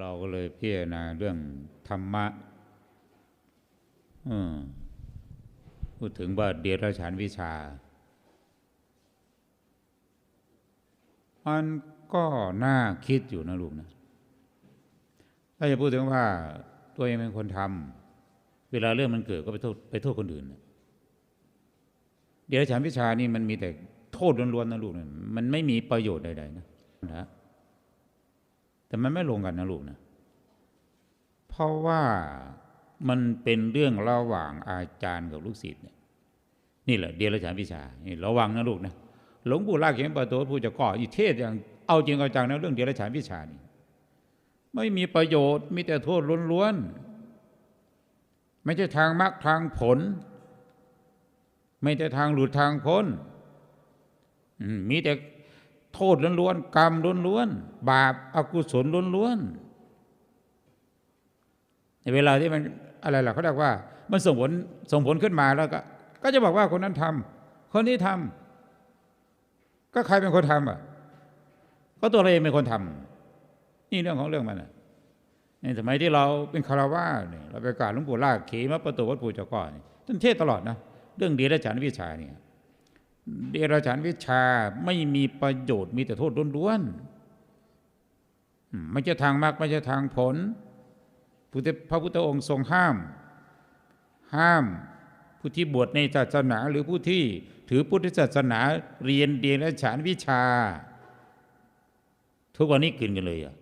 เราก็เลยพิจารณาเรื่องธรรมะพูดถึงว่าเดียรฉานวิชามันก็น่าคิดอยู่นะลูกนะ ถ้าจะพูดถึงว่าตัวเองเป็นคนทำเวลาเรื่องมันเกิดก็ไปโทษไปโทษคนอื่นนะเดียรฉานวิชานี่มันมีแต่โทษล้วนๆนะลูกนะมันไม่มีประโยชน์ใดๆนะนะ แต่มันไม่ลงกันนะลูกนะ เพราะว่ามันเป็นเรื่องระหว่างอาจารย์กับลูกศิษย์เนี่ยนี่แหละเดียรฉานวิชานี่ระวังนะลูกนะหลวงปู่ลากเขียนประตูผู้จะก่ออีเทศอย่างเอาจริงเอาจังนะเรื่องเดียรฉานวิชานี่ไม่มีประโยชน์มีแต่โทษล้วนๆไม่ใช่ทางมรรคทางผล ไม่ใช่ทางหลุดทางพ้นมีแต่ โทษล้วนๆกรรมล้วนๆบาปอกุศลล้วนๆในเวลาที่มันอะไรล่ะเขาเรียกว่า มันส่งผลส่งผลขึ้นมาแล้วก็ ก็จะบอกว่าคนนั้นทำคนนี้ทำก็ใครเป็นคนทำอะ ก็ตัวเราเองเป็นคนทำนี่เรื่องของเรื่องมันอะในสมัยที่เราเป็นคารวาเนี่ยเราไปกราบหลวงปู่ลากขีมาประตูวัดปู่เจ้าก่อนท่านเทศตลอดนะเรื่องดีและฉันวิชาเนี่ย เดรัจฉานวิชาไม่มีประโยชน์มีแต่โทษล้วนๆไม่ใช่ทางมรรคไม่ใช่ทางผลพระพุทธองค์ทรงห้าม ห้ามผู้ที่บวชในศาสนาหรือผู้ที่ถือพุทธศาสนาเรียนเดียนและฉานวิชา ทุกวันนี้กินกันเลยอะ